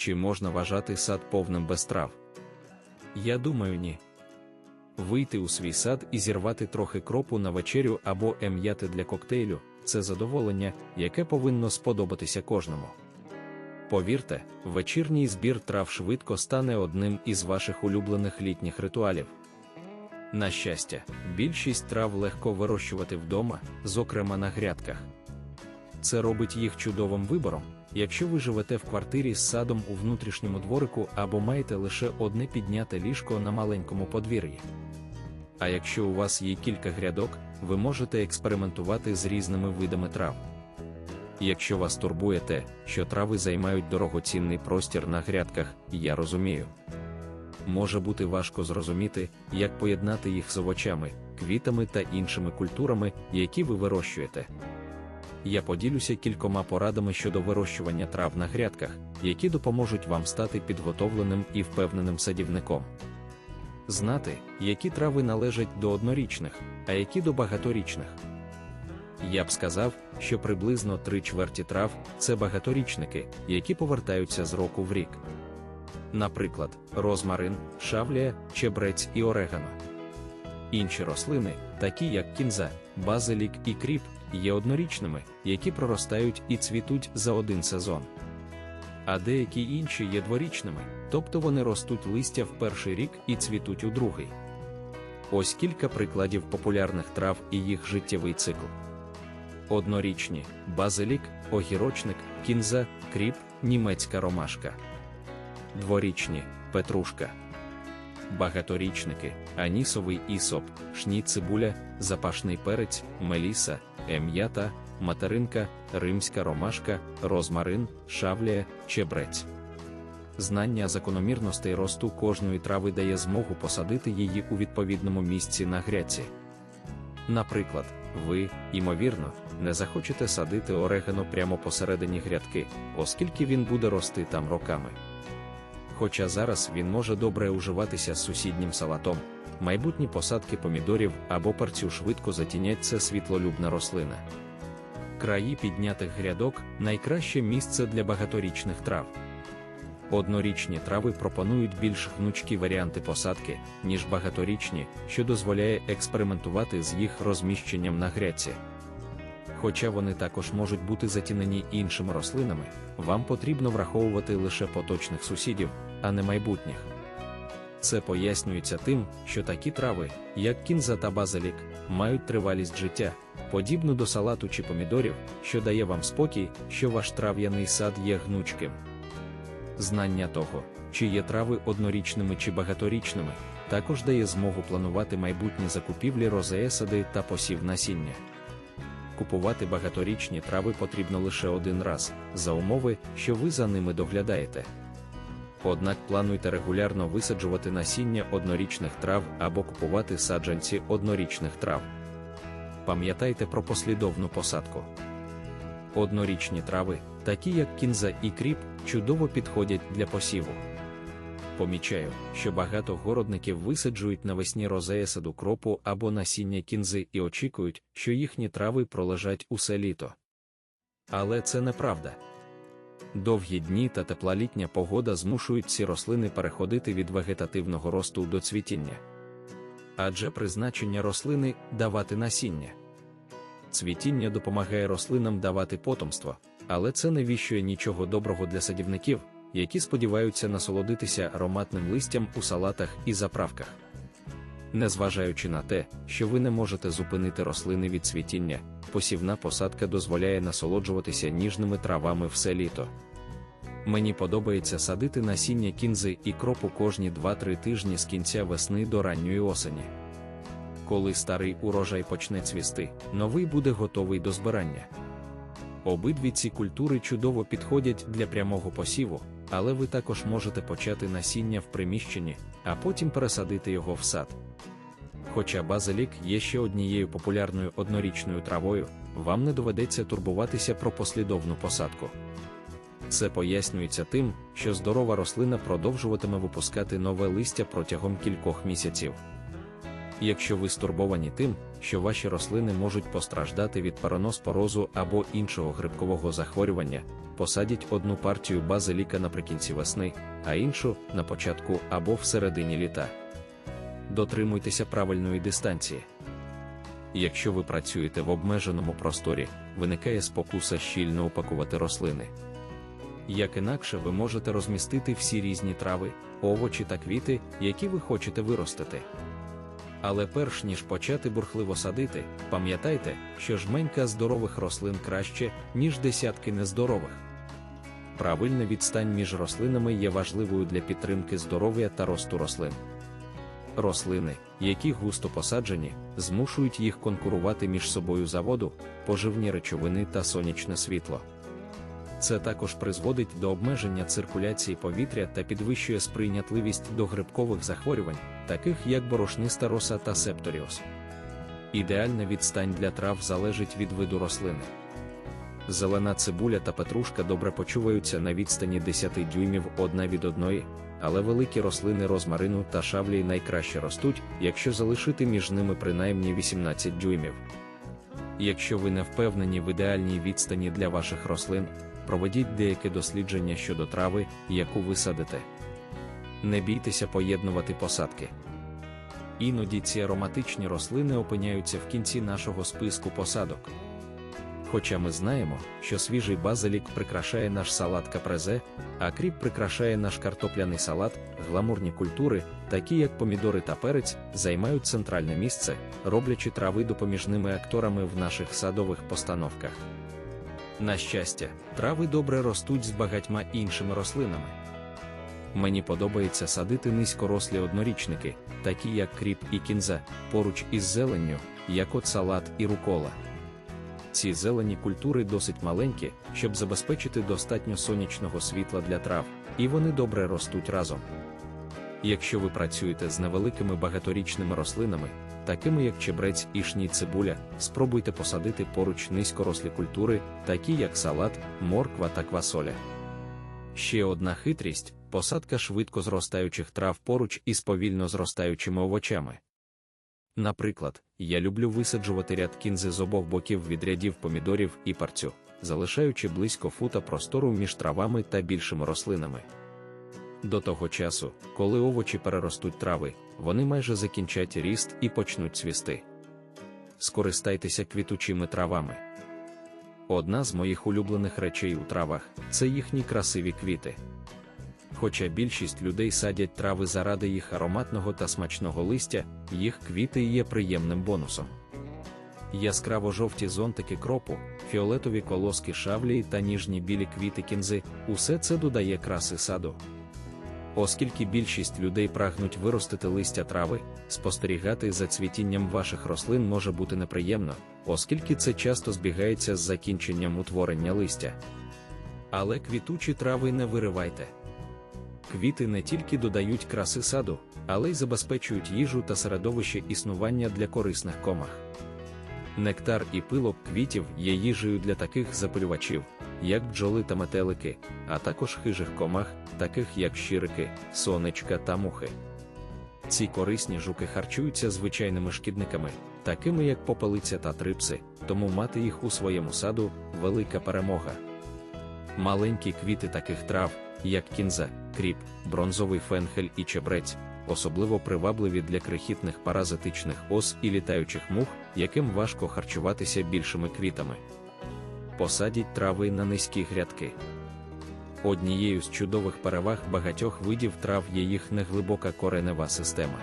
чи можна вважати сад повним без трав? Я думаю, ні. Вийти у свій сад і зірвати трохи кропу на вечерю або ем'яти для коктейлю це задоволення, яке повинно сподобатися кожному. Повірте, вечірній збір трав швидко стане одним із ваших улюблених літніх ритуалів. На щастя, більшість трав легко вирощувати вдома, зокрема на грядках. Це робить їх чудовим вибором, якщо ви живете в квартирі з садом у внутрішньому дворику або маєте лише одне підняте ліжко на маленькому подвір'ї. А якщо у вас є кілька грядок, ви можете експериментувати з різними видами трав. Якщо вас турбує те, що трави займають дорогоцінний простір на грядках, я розумію. Може бути важко зрозуміти, як поєднати їх з овочами, квітами та іншими культурами, які ви вирощуєте. Я поділюся кількома порадами щодо вирощування трав на грядках, які допоможуть вам стати підготовленим і впевненим садівником. Знати, які трави належать до однорічних, а які до багаторічних. Я б сказав, що приблизно три чверті трав це багаторічники, які повертаються з року в рік. Наприклад, розмарин, шавлія, чебрець і орегано. Інші рослини, такі як кінза, базилік і кріп, є однорічними, які проростають і цвітуть за один сезон. А деякі інші є дворічними, тобто вони ростуть листя в перший рік і цвітуть у другий. Ось кілька прикладів популярних трав і їх життєвий цикл. Однорічні базилік, огірочник, кінза, кріп, німецька ромашка. Дворічні петрушка. Багаторічники, анісовий ісоп, шні цибуля, запашний перець, меліса, ем'ята, материнка, римська ромашка, розмарин, шавлія, чебрець. Знання закономірностей росту кожної трави дає змогу посадити її у відповідному місці на грядці. Наприклад, ви, ймовірно, не захочете садити орегано прямо посередині грядки, оскільки він буде рости там роками. Хоча зараз він може добре уживатися з сусіднім салатом, майбутні посадки помідорів або парцю швидко затінять це світлолюбна рослина. Краї піднятих грядок найкраще місце для багаторічних трав. Однорічні трави пропонують більш гнучкі варіанти посадки, ніж багаторічні, що дозволяє експериментувати з їх розміщенням на грядці. Хоча вони також можуть бути затінені іншими рослинами, вам потрібно враховувати лише поточних сусідів, а не майбутніх. Це пояснюється тим, що такі трави, як кінза та базилік, мають тривалість життя, подібну до салату чи помідорів, що дає вам спокій, що ваш трав'яний сад є гнучким. Знання того, чи є трави однорічними чи багаторічними, також дає змогу планувати майбутні закупівлі розеесади та посів насіння. Купувати багаторічні трави потрібно лише один раз, за умови, що ви за ними доглядаєте. Однак плануйте регулярно висаджувати насіння однорічних трав або купувати саджанці однорічних трав. Пам'ятайте про послідовну посадку. Однорічні трави, такі як кінза і кріп, чудово підходять для посіву. Помічаю, що багато городників висаджують навесні розеясаду кропу або насіння кінзи і очікують, що їхні трави пролежать усе літо. Але це неправда. Довгі дні та тепла літня погода змушують ці рослини переходити від вегетативного росту до цвітіння. Адже призначення рослини давати насіння. Цвітіння допомагає рослинам давати потомство, але це не віщує нічого доброго для садівників, які сподіваються насолодитися ароматним листям у салатах і заправках. Незважаючи на те, що ви не можете зупинити рослини від цвітіння, посівна посадка дозволяє насолоджуватися ніжними травами все літо. Мені подобається садити насіння кінзи і кропу кожні 2-3 тижні з кінця весни до ранньої осені. Коли старий урожай почне цвісти, новий буде готовий до збирання. Обидві ці культури чудово підходять для прямого посіву, але ви також можете почати насіння в приміщенні, а потім пересадити його в сад. Хоча базилік є ще однією популярною однорічною травою, вам не доведеться турбуватися про послідовну посадку. Це пояснюється тим, що здорова рослина продовжуватиме випускати нове листя протягом кількох місяців. Якщо ви стурбовані тим, що ваші рослини можуть постраждати від пароноспорозу або іншого грибкового захворювання, посадіть одну партію базиліка наприкінці весни, а іншу на початку або всередині літа. Дотримуйтеся правильної дистанції. Якщо ви працюєте в обмеженому просторі, виникає спокуса щільно упакувати рослини. Як інакше ви можете розмістити всі різні трави, овочі та квіти, які ви хочете виростити. Але перш ніж почати бурхливо садити, пам'ятайте, що жменька здорових рослин краще, ніж десятки нездорових. Правильна відстань між рослинами є важливою для підтримки здоров'я та росту рослин. Рослини, які густо посаджені, змушують їх конкурувати між собою за воду, поживні речовини та сонячне світло. Це також призводить до обмеження циркуляції повітря та підвищує сприйнятливість до грибкових захворювань, таких як борошниста роса та септоріоз. Ідеальна відстань для трав залежить від виду рослини. Зелена цибуля та петрушка добре почуваються на відстані 10 дюймів одна від одної, але великі рослини розмарину та шавлі найкраще ростуть, якщо залишити між ними принаймні 18 дюймів. Якщо ви не впевнені в ідеальній відстані для ваших рослин, проведіть деяке дослідження щодо трави, яку ви садите. Не бійтеся поєднувати посадки. Іноді ці ароматичні рослини опиняються в кінці нашого списку посадок. Хоча ми знаємо, що свіжий базилік прикрашає наш салат капрезе, а кріп прикрашає наш картопляний салат, гламурні культури, такі як помідори та перець, займають центральне місце, роблячи трави допоміжними акторами в наших садових постановках. На щастя, трави добре ростуть з багатьма іншими рослинами. Мені подобається садити низькорослі однорічники, такі як кріп і кінза, поруч із зеленню, як от салат і рукола. Ці зелені культури досить маленькі, щоб забезпечити достатньо сонячного світла для трав, і вони добре ростуть разом. Якщо ви працюєте з невеликими багаторічними рослинами, такими як чебрець і шні цибуля, спробуйте посадити поруч низькорослі культури, такі як салат, морква та квасоля. Ще одна хитрість посадка швидко зростаючих трав поруч із повільно зростаючими овочами. Наприклад, я люблю висаджувати ряд кінзи з обох боків від рядів помідорів і парцю, залишаючи близько фута простору між травами та більшими рослинами. До того часу, коли овочі переростуть трави, вони майже закінчать ріст і почнуть цвісти. Скористайтеся квітучими травами. Одна з моїх улюблених речей у травах це їхні красиві квіти. Хоча більшість людей садять трави заради їх ароматного та смачного листя, їх квіти є приємним бонусом. Яскраво жовті зонтики кропу, фіолетові колоски шавлії та ніжні білі квіти кінзи усе це додає краси саду. Оскільки більшість людей прагнуть виростити листя трави, спостерігати за цвітінням ваших рослин може бути неприємно, оскільки це часто збігається з закінченням утворення листя. Але квітучі трави не виривайте. Квіти не тільки додають краси саду, але й забезпечують їжу та середовище існування для корисних комах. Нектар і пилок квітів є їжею для таких запилювачів, як бджоли та метелики, а також хижих комах, таких як щирики, сонечка та мухи. Ці корисні жуки харчуються звичайними шкідниками, такими як попелиця та трипси, тому мати їх у своєму саду велика перемога. Маленькі квіти таких трав, як кінза, кріп, бронзовий фенхель і чебрець, особливо привабливі для крихітних паразитичних ос і літаючих мух, яким важко харчуватися більшими квітами. Посадіть трави на низькі грядки. Однією з чудових переваг багатьох видів трав є їх неглибока коренева система.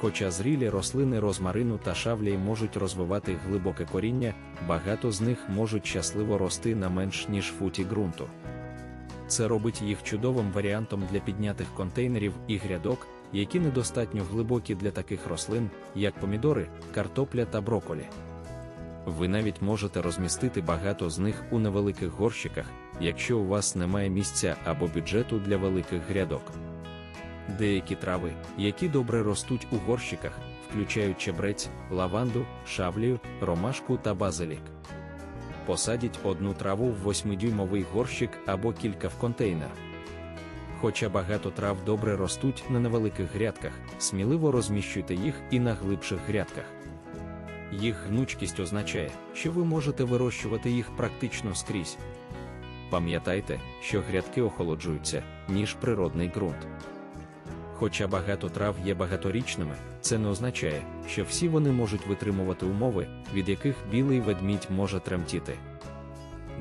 Хоча зрілі рослини розмарину та шавлі можуть розвивати глибоке коріння, багато з них можуть щасливо рости на менш ніж футі ґрунту. Це робить їх чудовим варіантом для піднятих контейнерів і грядок, які недостатньо глибокі для таких рослин, як помідори, картопля та броколі. Ви навіть можете розмістити багато з них у невеликих горщиках, якщо у вас немає місця або бюджету для великих грядок. Деякі трави, які добре ростуть у горщиках, включають чебрець, лаванду, шавлію, ромашку та базилік. Посадіть одну траву в 8-дюймовий горщик або кілька в контейнер. Хоча багато трав добре ростуть на невеликих грядках, сміливо розміщуйте їх і на глибших грядках. Їх гнучкість означає, що ви можете вирощувати їх практично скрізь. Пам'ятайте, що грядки охолоджуються, ніж природний ґрунт. Хоча багато трав є багаторічними, це не означає, що всі вони можуть витримувати умови, від яких білий ведмідь може тремтіти.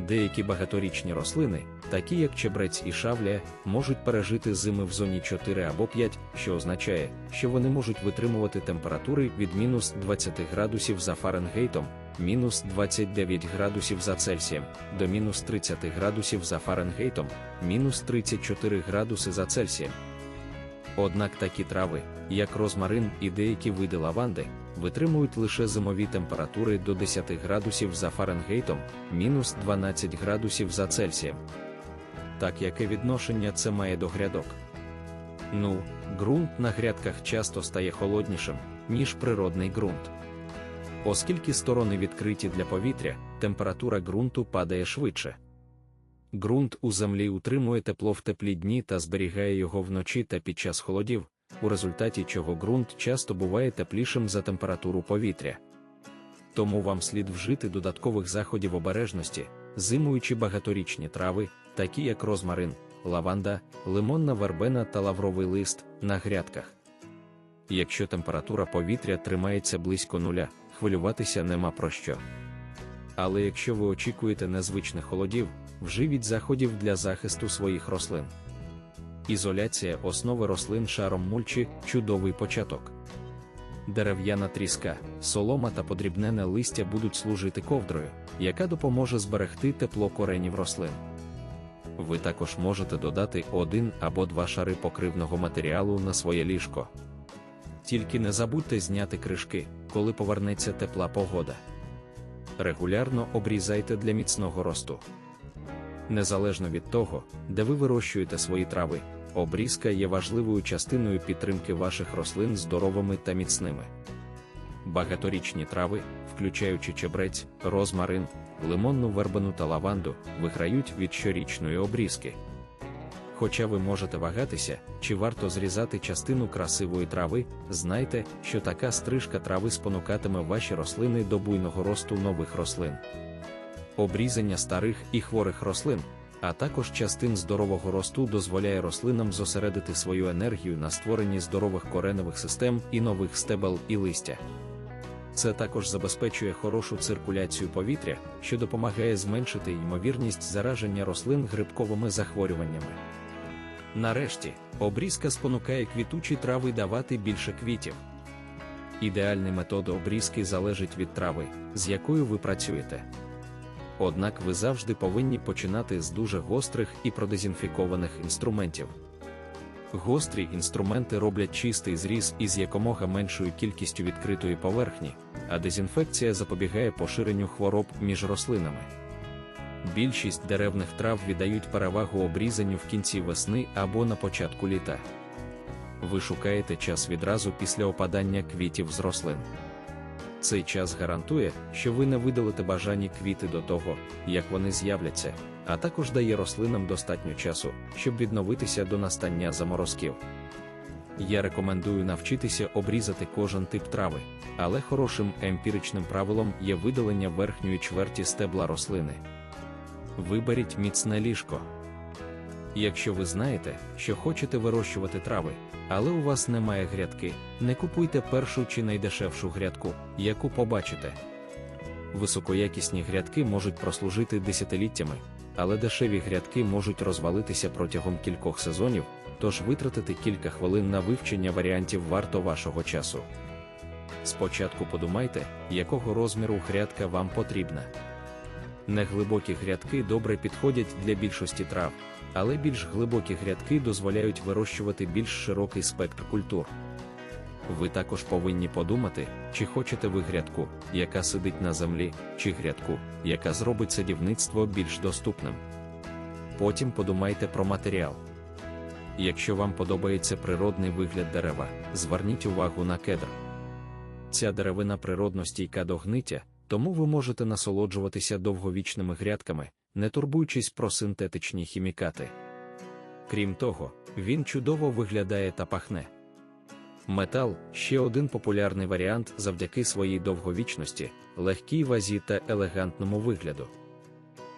Деякі багаторічні рослини, такі як чебрець і шавля, можуть пережити зими в зоні 4 або 5, що означає, що вони можуть витримувати температури від мінус 20 градусів за Фаренгейтом, мінус 29 градусів за Цельсієм, до мінус 30 градусів за Фаренгейтом, мінус 34 градуси за Цельсієм. Однак такі трави, як розмарин і деякі види лаванди, витримують лише зимові температури до 10 градусів за Фаренгейтом, мінус 12 градусів за Цельсієм. Так яке відношення це має до грядок? Ну, ґрунт на грядках часто стає холоднішим, ніж природний ґрунт. Оскільки сторони відкриті для повітря, температура ґрунту падає швидше. Ґрунт у землі утримує тепло в теплі дні та зберігає його вночі та під час холодів, у результаті чого ґрунт часто буває теплішим за температуру повітря. Тому вам слід вжити додаткових заходів обережності, зимуючи багаторічні трави, такі як розмарин, лаванда, лимонна вербена та лавровий лист на грядках. Якщо температура повітря тримається близько нуля, хвилюватися нема про що. Але якщо ви очікуєте незвичних холодів, вживіть заходів для захисту своїх рослин. Ізоляція основи рослин шаром мульчі чудовий початок. Дерев'яна тріска, солома та подрібнене листя будуть служити ковдрою, яка допоможе зберегти тепло коренів рослин. Ви також можете додати один або два шари покривного матеріалу на своє ліжко. Тільки не забудьте зняти кришки, коли повернеться тепла погода. Регулярно обрізайте для міцного росту. Незалежно від того, де ви вирощуєте свої трави, обрізка є важливою частиною підтримки ваших рослин здоровими та міцними. Багаторічні трави, включаючи чебрець, розмарин, лимонну вербену та лаванду, виграють від щорічної обрізки. Хоча ви можете вагатися, чи варто зрізати частину красивої трави, знайте, що така стрижка трави спонукатиме ваші рослини до буйного росту нових рослин. Обрізання старих і хворих рослин, а також частин здорового росту дозволяє рослинам зосередити свою енергію на створенні здорових кореневих систем і нових стебел і листя. Це також забезпечує хорошу циркуляцію повітря, що допомагає зменшити ймовірність зараження рослин грибковими захворюваннями. Нарешті, обрізка спонукає квітучі трави давати більше квітів. Ідеальний метод обрізки залежить від трави, з якою ви працюєте. Однак ви завжди повинні починати з дуже гострих і продезінфікованих інструментів. Гострі інструменти роблять чистий зріз із якомога меншою кількістю відкритої поверхні, а дезінфекція запобігає поширенню хвороб між рослинами. Більшість деревних трав віддають перевагу обрізанню в кінці весни або на початку літа. Ви шукаєте час відразу після опадання квітів з рослин. Цей час гарантує, що ви не видалите бажані квіти до того, як вони з'являться, а також дає рослинам достатньо часу, щоб відновитися до настання заморозків. Я рекомендую навчитися обрізати кожен тип трави, але хорошим емпіричним правилом є видалення верхньої чверті стебла рослини. Виберіть міцне ліжко. Якщо ви знаєте, що хочете вирощувати трави, але у вас немає грядки, не купуйте першу чи найдешевшу грядку, яку побачите. Високоякісні грядки можуть прослужити десятиліттями, але дешеві грядки можуть розвалитися протягом кількох сезонів, тож витратити кілька хвилин на вивчення варіантів варто вашого часу. Спочатку подумайте, якого розміру грядка вам потрібна. Неглибокі грядки добре підходять для більшості трав, але більш глибокі грядки дозволяють вирощувати більш широкий спектр культур. Ви також повинні подумати, чи хочете ви грядку, яка сидить на землі, чи грядку, яка зробить садівництво більш доступним. Потім подумайте про матеріал. Якщо вам подобається природний вигляд дерева, зверніть увагу на кедр. Ця деревина природно стійка до гниття, тому ви можете насолоджуватися довговічними грядками, не турбуючись про синтетичні хімікати. Крім того, він чудово виглядає та пахне. Метал ще один популярний варіант завдяки своїй довговічності, легкій вазі та елегантному вигляду.